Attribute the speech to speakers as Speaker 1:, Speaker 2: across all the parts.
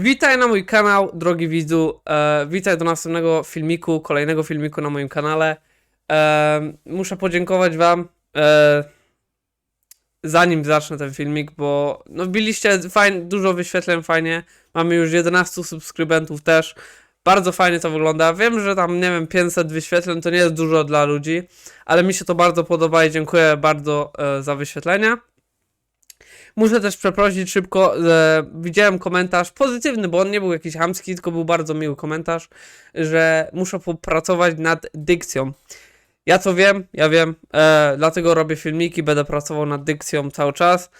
Speaker 1: Witaj na mój kanał, drogi widzu. E, witaj do następnego filmiku, kolejnego filmiku na moim kanale. E, muszę podziękować Wam, e, zanim zacznę ten filmik, bo no, wbiliście fajn, dużo wyświetleń, fajnie. Mamy już 11 subskrybentów też. Bardzo fajnie to wygląda. Wiem, że tam, nie wiem, 500 wyświetleń to nie jest dużo dla ludzi, ale mi się to bardzo podoba i dziękuję bardzo e, za wyświetlenia. Muszę też przeprosić szybko, że widziałem komentarz pozytywny, bo on nie był jakiś hamski, tylko był bardzo miły komentarz, że muszę popracować nad dykcją. Ja to wiem, ja wiem, e, dlatego robię filmiki, będę pracował nad dykcją cały czas.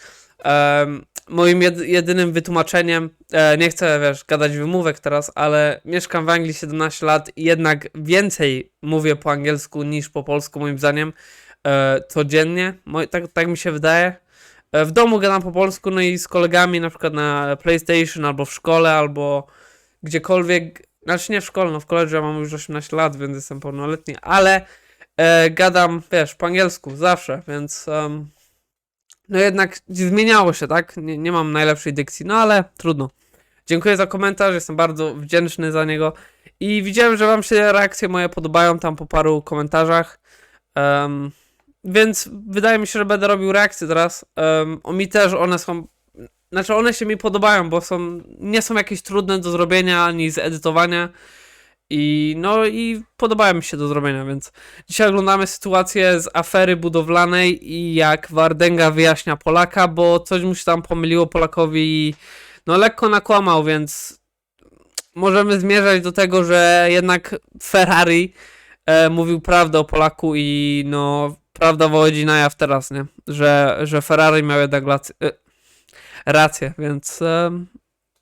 Speaker 1: E, moim jed, jedynym wytłumaczeniem, e, nie chcę, wiesz, gadać wymówek teraz, ale mieszkam w Anglii 17 lat i jednak więcej mówię po angielsku niż po polsku, moim zdaniem, e, codziennie. Tak, tak mi się wydaje. E, W domu gadam po polsku, no i z kolegami na przykład na PlayStation albo w szkole, albo gdziekolwiek. Znaczy nie w szkole, no w koledze ja mam już 18 lat, więc jestem pełnoletni, ale e, gadam, wiesz, po angielsku zawsze, więc em, no jednak zmieniało się, tak? Nie, nie mam najlepszej dykcji, no ale trudno. Dziękuję za komentarz, jestem bardzo wdzięczny za niego i widziałem, że wam się reakcje moje podobają tam po paru komentarzach. Em, więc wydaje mi się, że będę robił reakcje teraz. Um, o mi też one są. Znaczy, one się mi podobają, bo są. Nie są jakieś trudne do zrobienia ani zedytowania. I no i podobają mi się do zrobienia, więc dzisiaj oglądamy sytuację z afery budowlanej i jak Wardenga wyjaśnia Polaka, bo coś mu się tam pomyliło Polakowi i no lekko nakłamał, więc możemy zmierzać do tego, że jednak Ferrari e, mówił prawdę o Polaku i no prawda wychodzi na jaw teraz, nie? Że, że Ferrari miał jednak rację, e, rację więc em,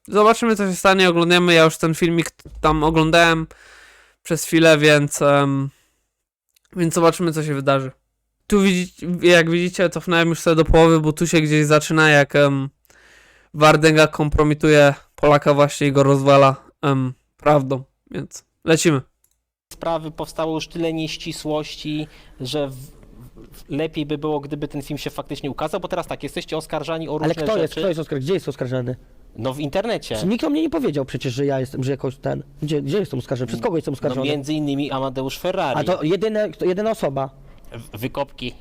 Speaker 1: zobaczymy co się stanie, oglądamy, ja już ten filmik tam oglądałem przez chwilę, więc em, więc zobaczymy co się wydarzy. Tu widzicie, jak widzicie, cofnąłem już sobie do połowy, bo tu się gdzieś zaczyna, jak um, Wardenga kompromituje Polaka właśnie i go rozwala em, prawdą, więc lecimy.
Speaker 2: sprawy powstało już tyle nieścisłości, że lepiej by było, gdyby ten film się faktycznie ukazał, bo teraz tak, jesteście oskarżani o różne
Speaker 3: Ale kto
Speaker 2: rzeczy.
Speaker 3: jest, kto jest oskarżony? Gdzie jest oskarżony?
Speaker 2: No w internecie.
Speaker 3: Nikt o mnie nie powiedział przecież, że ja jestem, że jakoś ten... Gdzie, gdzie jestem oskarżony? Przez kogo jestem
Speaker 2: No
Speaker 3: oskarżony?
Speaker 2: między innymi Amadeusz Ferrari.
Speaker 3: A to jedyne, to jedyna osoba.
Speaker 2: W- Wykopki.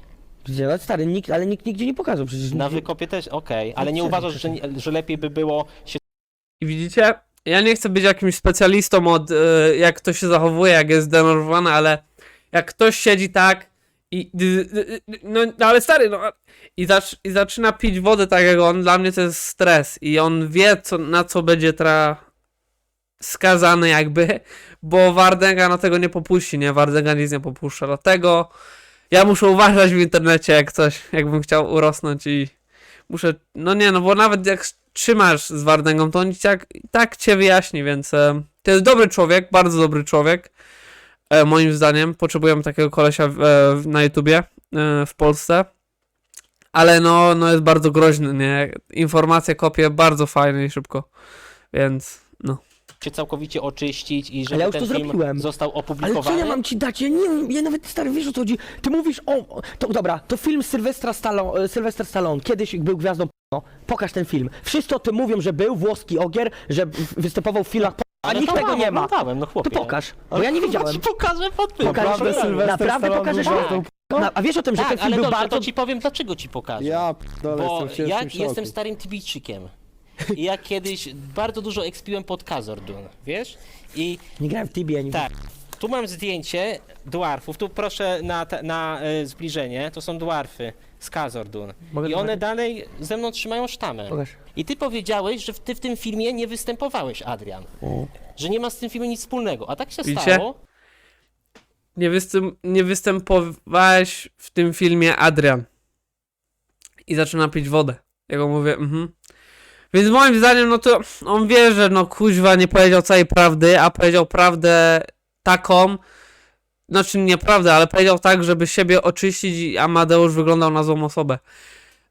Speaker 3: Gdzie? No stary, nikt, ale nikt nigdzie nie pokazał przecież.
Speaker 2: Na
Speaker 3: nigdzie-
Speaker 2: wykopie też, okej. Ale nie uważasz, że, nie- że lepiej by było się
Speaker 1: I widzicie, ja nie chcę być jakimś specjalistą od e, jak ktoś się zachowuje, jak jest zdenerwowany, ale jak ktoś siedzi tak i no no ale stary, no i, zacz, i zaczyna pić wodę tak jak on, dla mnie to jest stres. I on wie co, na co będzie teraz skazany jakby, bo Wardenga na tego nie popuści, nie? Wardenga nic nie popuszcza, dlatego ja muszę uważać w internecie jak coś, jakbym chciał urosnąć i muszę, no nie, no bo nawet jak trzymasz z Wardęgą, to on tak, tak cię wyjaśni, więc e, to jest dobry człowiek, bardzo dobry człowiek, e, moim zdaniem. Potrzebujemy takiego kolesia w, e, na YouTubie e, w Polsce, ale no, no jest bardzo groźny, nie? Informacje kopie bardzo fajnie i szybko, więc no.
Speaker 2: się całkowicie oczyścić i
Speaker 3: Ale
Speaker 2: żeby
Speaker 3: ja już
Speaker 2: ten
Speaker 3: to
Speaker 2: film
Speaker 3: zrobiłem.
Speaker 2: został
Speaker 3: Ale co ja mam ci dać? Ja nie wiem, ja nawet stary wiesz o co chodzi. Ty mówisz o. o to, dobra, to film Sylwestra Stallone, Sylwester Stallone. Kiedyś był gwiazdą no, Pokaż ten film. Wszyscy o tym mówią, że był włoski ogier, że w- występował w filmach a
Speaker 2: Ale
Speaker 3: nikt
Speaker 2: to
Speaker 3: tego
Speaker 2: mam,
Speaker 3: nie ma.
Speaker 2: oglądałem, no
Speaker 3: To
Speaker 2: chłopie.
Speaker 3: pokaż, bo ja nie wiedziałem.
Speaker 2: ci pokażę pod tym.
Speaker 3: Pokażesz,
Speaker 2: Naprawdę,
Speaker 3: Sylwester naprawdę
Speaker 4: Stallone
Speaker 3: pokażesz
Speaker 4: był
Speaker 3: mi? No, a wiesz o tym, że ten
Speaker 2: Tak,
Speaker 3: film
Speaker 2: ale
Speaker 3: był
Speaker 2: dobrze,
Speaker 3: bardzo...
Speaker 2: to ci powiem, dlaczego ci pokażę.
Speaker 4: Ja dole
Speaker 2: Bo
Speaker 4: jestem w
Speaker 2: ja
Speaker 4: ciężkim
Speaker 2: jestem
Speaker 4: szoku.
Speaker 2: starym Tibijczykiem. I ja kiedyś bardzo dużo ekspiłem pod Kazordun, wiesz? I
Speaker 3: Nie grałem w Tibie, nie
Speaker 2: tak, tu mam zdjęcie dwarfów, tu proszę na, na e, zbliżenie, to są dwarfy z Kazordun.
Speaker 3: Mogę
Speaker 2: I one
Speaker 3: zobaczyć?
Speaker 2: dalej ze mną trzymają sztamę.
Speaker 3: Pokaż.
Speaker 2: I ty powiedziałeś, że w- ty w tym filmie nie występowałeś, Adrian. Że nie ma z tym filmem nic wspólnego. A tak się
Speaker 1: Widzicie?
Speaker 2: stało.
Speaker 1: Nie, występ, nie występowałeś w tym filmie Adrian. I zaczyna pić wodę. Ja go mówię, mhm. Więc moim zdaniem, no to on wie, że no kuźwa nie powiedział całej prawdy, a powiedział prawdę taką, znaczy nieprawdę, ale powiedział tak, żeby siebie oczyścić i Amadeusz wyglądał na złą osobę.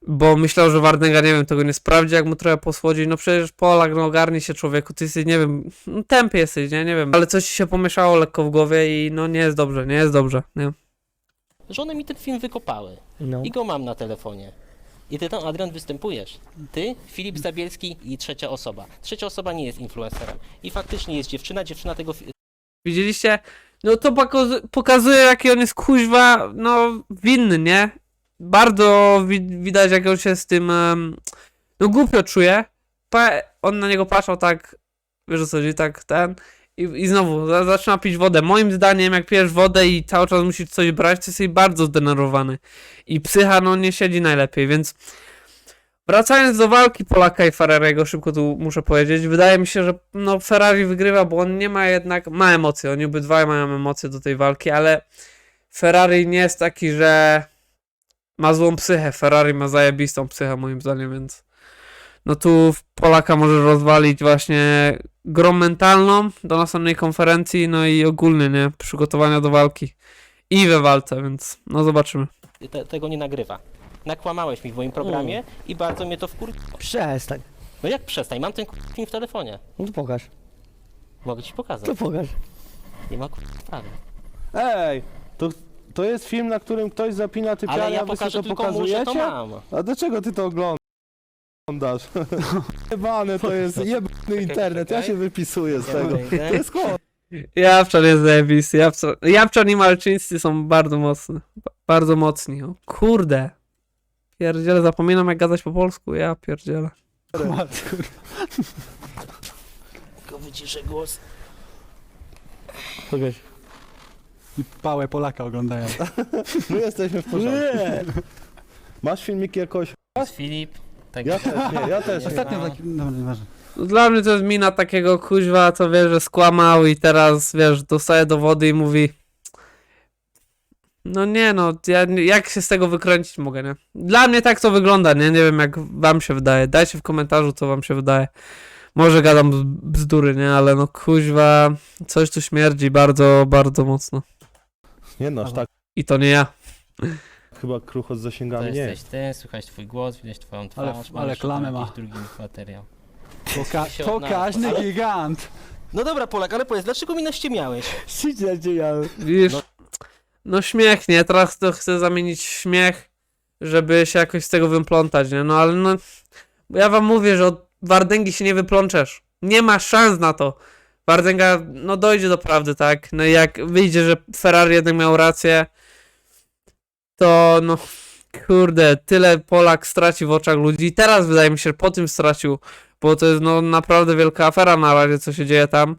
Speaker 1: Bo myślał, że Wardęga, nie wiem, tego nie sprawdzi, jak mu trochę posłodzi. No przecież Polak, no ogarnij się człowieku, ty jesteś, nie wiem, no, tępy jesteś, nie, nie wiem. Ale coś ci się pomieszało lekko w głowie i no nie jest dobrze, nie jest dobrze, nie.
Speaker 2: Że one mi ten film wykopały.
Speaker 3: No.
Speaker 2: I go mam na telefonie. I ty tam, Adrian, występujesz. Ty, Filip Zabielski i trzecia osoba. Trzecia osoba nie jest influencerem. I faktycznie jest dziewczyna, dziewczyna tego fi-
Speaker 1: Widzieliście? No to pokazu- pokazuje, jaki on jest kuźwa, no, winny, nie? Bardzo wi- widać, jak on się z tym, em, no, głupio czuje. Pa- on na niego patrzał tak, wiesz o co chodzi, tak, ten, i, i znowu za- zaczyna pić wodę. Moim zdaniem, jak pijesz wodę i cały czas musisz coś brać, to jesteś bardzo zdenerwowany. I psycha, no, nie siedzi najlepiej, więc Wracając do walki Polaka i Ferrariego, szybko tu muszę powiedzieć, wydaje mi się, że no Ferrari wygrywa, bo on nie ma jednak, ma emocje, oni obydwaj mają emocje do tej walki, ale Ferrari nie jest taki, że ma złą psychę, Ferrari ma zajebistą psychę moim zdaniem, więc no tu Polaka może rozwalić właśnie grą mentalną do następnej konferencji, no i ogólnie, nie, przygotowania do walki i we walce, więc no zobaczymy.
Speaker 2: te, tego nie nagrywa. Nakłamałeś mi w moim programie i bardzo mnie to wkur...
Speaker 3: Przestań.
Speaker 2: No jak przestań, mam ten film w telefonie.
Speaker 3: No to pokaż.
Speaker 2: Mogę ci pokazać.
Speaker 3: To pokaż.
Speaker 2: Nie ma kur... sprawy.
Speaker 4: Ej, to, to jest film, na którym ktoś zapina typiarę,
Speaker 2: Ale ja
Speaker 4: a wy sobie
Speaker 2: pokażę
Speaker 4: to
Speaker 2: tylko mu, że to mam.
Speaker 4: A dlaczego ty to oglądasz? Jebane to jest, jebany internet, ja
Speaker 2: czekaj.
Speaker 4: się wypisuję z tego. To jest chłop.
Speaker 1: Jawczan jest zajebisty. Jawczan, Jawczan i Malczyńscy są bardzo mocne. Ba- Bardzo mocni. O kurde. Pierdziele, zapominam jak gadać po polsku. Ja pierdzielę.
Speaker 2: Tylko wyciszę głos.
Speaker 3: Pokaż.
Speaker 5: I pałę Polaka oglądają.
Speaker 4: My jesteśmy w porządku.
Speaker 3: Nie.
Speaker 4: Masz filmiki jakoś?
Speaker 2: Filip. Tak
Speaker 4: Ja też nie, ja też nie.
Speaker 5: Ostatnio
Speaker 2: No.
Speaker 5: taki... Dobra, nieważne.
Speaker 1: No, Dla mnie to jest mina takiego kuźwa, co wie, że skłamał i teraz, wiesz, dostaje dowody i mówi no nie no, ja, nie- jak się z tego wykręcić mogę, nie? Dla mnie tak to wygląda, nie? Nie wiem jak wam się wydaje. Dajcie w komentarzu, co wam się wydaje. Może gadam bzdury, nie? Ale no kuźwa, coś tu śmierdzi bardzo, bardzo mocno.
Speaker 4: Nie no, aż tak
Speaker 1: I to nie ja.
Speaker 4: chyba krucho z
Speaker 2: To
Speaker 4: zasięgami nie
Speaker 2: jesteś
Speaker 4: jest.
Speaker 2: ty, słychać twój głos, widać twoją twarz.
Speaker 5: Ale-
Speaker 2: jeszcze
Speaker 5: klamę ma.
Speaker 2: jakiś drugi materiał.
Speaker 5: Poka
Speaker 2: się
Speaker 5: pokaźny gigant.
Speaker 2: No dobra, Polak, ale powiedz, dlaczego mi naściemiałeś?
Speaker 3: Siedzę, gdzie ja.
Speaker 1: Widzisz? No śmiech, nie? Teraz to chcę zamienić w śmiech, żeby się jakoś z tego wyplątać, nie? No ale no... Ja wam mówię, że od Wardęgi się nie wyplączesz. Nie ma szans na to. Wardęga, no dojdzie do prawdy, tak? No i jak wyjdzie, że Ferrari jednak miał rację, to no... Kurde, tyle Polak straci w oczach ludzi. Teraz wydaje mi się, że po tym stracił, bo to jest no naprawdę wielka afera na razie, co się dzieje tam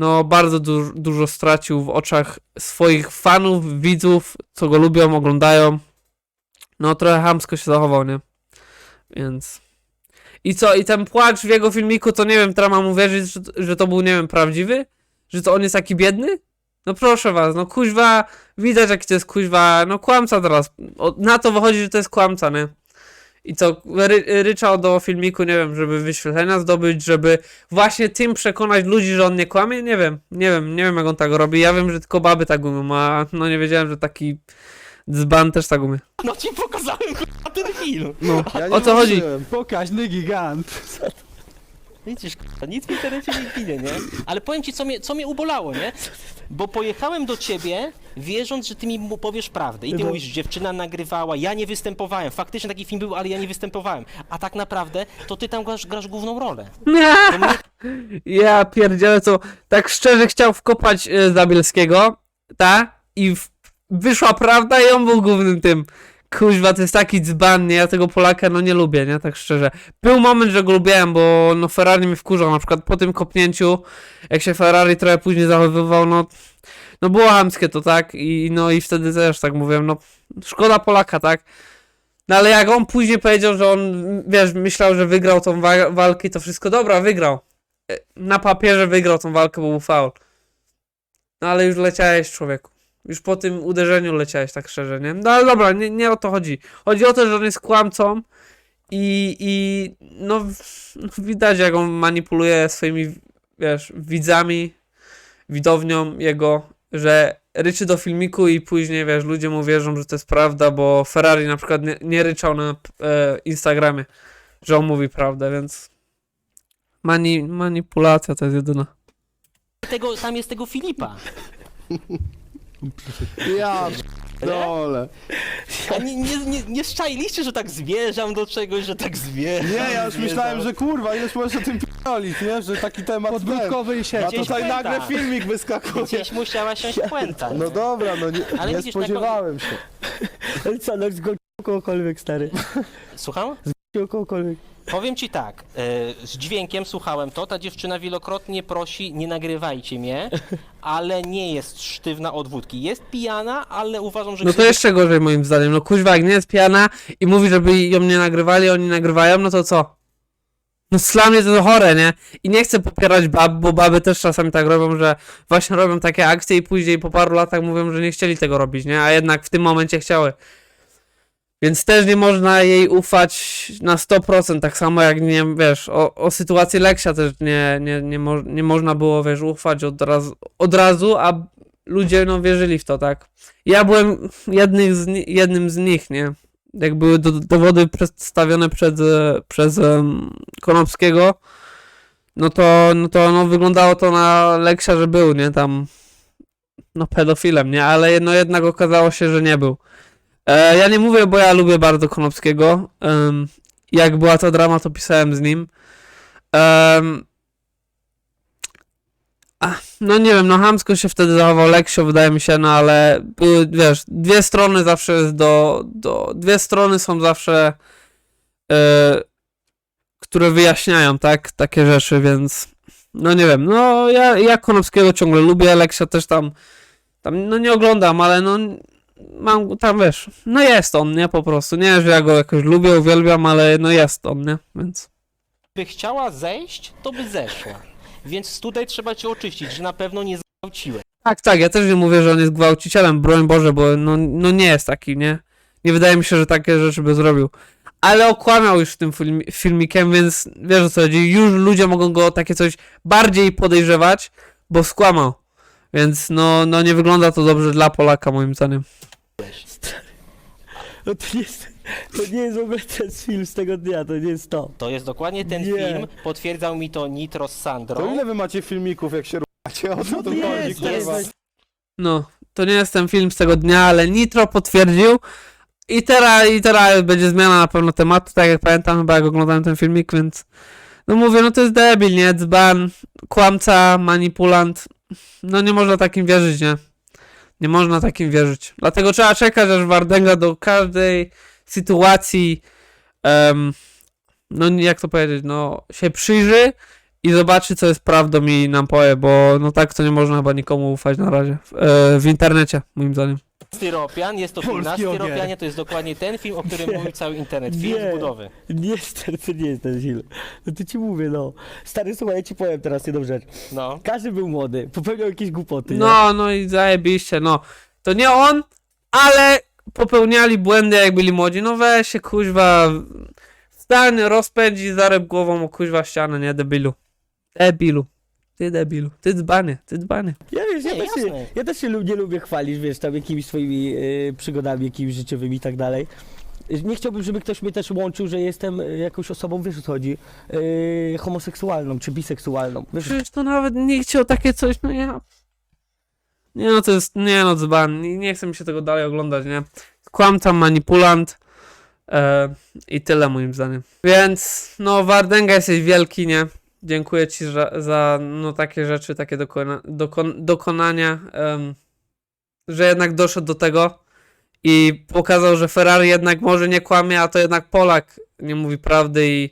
Speaker 1: no bardzo du- dużo stracił w oczach swoich fanów, widzów, co go lubią, oglądają. No trochę hamsko się zachował, nie? Więc... I co, i ten płacz w jego filmiku, to nie wiem, teraz mam uwierzyć, że, że to był, nie wiem, prawdziwy? Że to on jest taki biedny? No proszę was, no kuźwa, widać jaki to jest kuźwa, no kłamca teraz. O, na to wychodzi, że to jest kłamca, nie? I co, ry, ryczał do filmiku, nie wiem, żeby wyświetlenia zdobyć, żeby właśnie tym przekonać ludzi, że on nie kłamie? Nie wiem, nie wiem, nie wiem jak on tak robi. Ja wiem, że tylko baby tak umią, a no nie wiedziałem, że taki dzban też tak umie.
Speaker 2: No ci pokazałem kurwa, ten film.
Speaker 1: No,
Speaker 4: Ja nie
Speaker 1: o co chodzi?
Speaker 5: Pokaźny gigant.
Speaker 2: Widzisz, kurwa, nic w internecie nie ginie, nie? Ale powiem ci, co mnie, co mnie ubolało, nie? Bo pojechałem do ciebie, wierząc, że ty mi mu powiesz prawdę. I ty
Speaker 3: No.
Speaker 2: mówisz, dziewczyna nagrywała, ja nie występowałem. Faktycznie taki film był, ale ja nie występowałem. A tak naprawdę, to ty tam grasz, grasz główną rolę. To mnie
Speaker 1: Ja pierdzielę, co tak szczerze chciał wkopać e, Zabielskiego, ta? I w, wyszła prawda i on był głównym tym. Kuźwa, to jest taki dzban, nie? Ja tego Polaka, no nie lubię, nie? Tak szczerze. Był moment, że go lubiłem, bo no Ferrari mnie wkurzał, na przykład po tym kopnięciu, jak się Ferrari trochę później zachowywał, no no było hamskie to, tak? I no i wtedy też tak mówiłem, no szkoda Polaka, tak? No ale jak on później powiedział, że on, wiesz, myślał, że wygrał tą wa- walkę to wszystko, dobra, wygrał e, na papierze wygrał tą walkę, bo był faul. No ale już leciałeś, człowieku. Już po tym uderzeniu leciałeś, tak szczerze, nie? No ale dobra, nie, nie o to chodzi. Chodzi o to, że on jest kłamcą i, i no no, widać, jak on manipuluje swoimi, wiesz, widzami, widownią jego, że ryczy do filmiku i później, wiesz, ludzie mu wierzą, że to jest prawda, bo Ferrari na przykład nie, nie ryczał na e, Instagramie, że on mówi prawdę, więc Mani manipulacja to jest jedyna.
Speaker 2: tego, tam jest tego Filipa.
Speaker 4: Ja Dole.
Speaker 2: A nie, nie, nie, nie szczailiście, że tak zmierzam do czegoś, że tak zmierzam.
Speaker 4: Nie, ja już
Speaker 2: zmierzam.
Speaker 4: myślałem, że kurwa, ileż możesz o tym p***olić, nie? Że taki temat.
Speaker 5: Podbródkowy i
Speaker 4: A.
Speaker 2: Gdzieś
Speaker 4: tutaj
Speaker 2: puenta.
Speaker 4: nagle filmik wyskakuje.
Speaker 2: Gdzieś musiała siąść puenta.
Speaker 4: No dobra, no nie,
Speaker 2: Ale
Speaker 4: nie
Speaker 2: widzisz,
Speaker 4: spodziewałem się.
Speaker 3: Ale co, no zgodził kogokolwiek, stary.
Speaker 2: Słucham?
Speaker 3: Zgodził kogokolwiek.
Speaker 2: Powiem ci tak, e, z dźwiękiem słuchałem to, ta dziewczyna wielokrotnie prosi, nie nagrywajcie mnie, ale nie jest sztywna od wódki. Jest pijana, ale uważam, że...
Speaker 1: No to jeszcze gorzej moim zdaniem. No kuźwa, jak nie jest pijana i mówi, żeby ją nie nagrywali, oni nagrywają, no to co? No dla mnie to chore, nie? I nie chcę popierać bab, bo baby też czasami tak robią, że właśnie robią takie akcje i później po paru latach mówią, że nie chcieli tego robić, nie? A jednak w tym momencie chciały. Więc też nie można jej ufać na 100%, tak samo jak nie, wiesz, o, o sytuacji Leksia też nie, nie, nie, mo, nie można było, wiesz, ufać od razu, od razu, a ludzie, no, wierzyli w to, tak? Ja byłem jednych z, jednym z nich, nie? Jak były do, dowody przedstawione przed, przez em, Konopskiego, no to, no to no, wyglądało to na Leksia, że był, nie? Tam, no, pedofilem, nie? Ale no jednak okazało się, że nie był. E, ja nie mówię, bo ja lubię bardzo Konopskiego. Jak była to drama, to pisałem z nim. No nie wiem, no hamsko się wtedy zachował Leksio, wydaje mi się, no ale były, wiesz, dwie strony zawsze jest do, do dwie strony są zawsze e, które wyjaśniają, tak, takie rzeczy, więc no nie wiem, no ja, ja Konopskiego ciągle lubię, Leksia też tam tam, no nie oglądam, ale no mam tam, wiesz, no jest on, nie, po prostu, nie, że ja go jakoś lubię, uwielbiam, ale no jest on, nie, więc
Speaker 2: By chciała zejść, to by zeszła. Więc tutaj trzeba cię oczyścić, że na pewno nie zgwałciłeś.
Speaker 1: Tak, tak, ja też nie mówię, że on jest gwałcicielem, broń Boże, bo no, no nie jest taki, nie? Nie wydaje mi się, że takie rzeczy by zrobił. Ale okłamał już tym film, filmikiem, więc wiesz o co chodzi, już ludzie mogą go o takie coś bardziej podejrzewać, bo skłamał. Więc no, no nie wygląda to dobrze dla Polaka, moim zdaniem.
Speaker 3: No to nie jest, to nie jest w ogóle ten film z tego dnia, to nie jest to.
Speaker 2: To jest dokładnie ten
Speaker 3: Nie.
Speaker 2: film. Potwierdzał mi to Nitro z
Speaker 4: To
Speaker 2: Sandrą.
Speaker 4: ile wy macie filmików, jak się ruchacie? O co tu
Speaker 3: Nie,
Speaker 4: chodzi,
Speaker 3: to
Speaker 4: kurwa?
Speaker 3: jest-
Speaker 1: No, to nie jest ten film z tego dnia, ale Nitro potwierdził. I teraz, I teraz będzie zmiana na pewno tematu, tak jak pamiętam, chyba jak oglądałem ten filmik, więc no mówię, no to jest debil, nie? Dzban, kłamca, manipulant. No nie można takim wierzyć, nie? Nie można takim wierzyć. Dlatego trzeba czekać, aż Wardęga do każdej sytuacji em, no jak to powiedzieć, no się przyjrzy i zobaczy, co jest prawdą i nam powie, bo no tak to nie można chyba nikomu ufać na razie. W, e, w internecie, moim zdaniem.
Speaker 2: Styropian, jest to film na
Speaker 5: Polski ogier.
Speaker 2: Styropianie, to jest dokładnie ten film, o którym
Speaker 3: Nie.
Speaker 2: mówił cały internet. Film
Speaker 3: Nie.
Speaker 2: z budowy.
Speaker 3: Nie jest ten, to nie jest ten film. No to ci mówię, no. Stary, słuchaj, ja ci powiem teraz jedną rzecz.
Speaker 2: No.
Speaker 3: Każdy był młody, popełniał jakieś głupoty, nie?
Speaker 1: No, no i zajebiście, no. To nie on, ale popełniali błędy, jak byli młodzi. No weź się, kuźwa, wstań, rozpędzi, zareb głową o kuźwa ścianę, nie, debilu. Debilu. Ty debilu. Ty dzbanie, ty dzbanie.
Speaker 3: Ja wiesz, ja,
Speaker 2: Nie,
Speaker 3: też się, ja też się lu- nie lubię chwalić, wiesz, tam jakimiś swoimi y, przygodami, jakimiś życiowymi i tak dalej. Nie chciałbym, żeby ktoś mnie też łączył, że jestem y, jakąś osobą, wiesz o co chodzi, y, homoseksualną czy biseksualną. Wiesz,
Speaker 1: Przecież to nawet nie chciał takie coś, no ja... Nie no, to jest, nie no, dzban, nie, nie chce mi się tego dalej oglądać, nie? Kłamca, manipulant e, i tyle moim zdaniem. Więc, no, Wardęga jesteś wielki, nie? Dziękuję ci za, za no, takie rzeczy, takie dokona, dokon, dokonania, em, że jednak doszedł do tego i pokazał, że Ferrari jednak może nie kłamie, a to jednak Polak nie mówi prawdy i,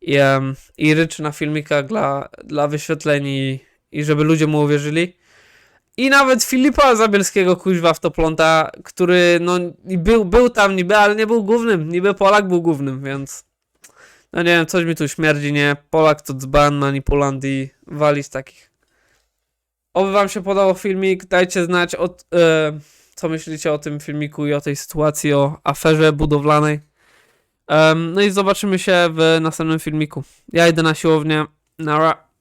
Speaker 1: i, em, i ryczy na filmikach dla, dla wyświetleń i, i żeby ludzie mu uwierzyli. I nawet Filipa Zabielskiego kuźwa w to pląta, który no był, był tam niby, ale nie był głównym. Niby Polak był głównym, więc no nie wiem, coś mi tu śmierdzi, nie? Polak to dzban, manipulant i wali z takich. Oby wam się podobał filmik, dajcie znać od, e, co myślicie o tym filmiku i o tej sytuacji, o aferze budowlanej. Em, no i zobaczymy się w następnym filmiku. Ja idę na siłownię. Nara.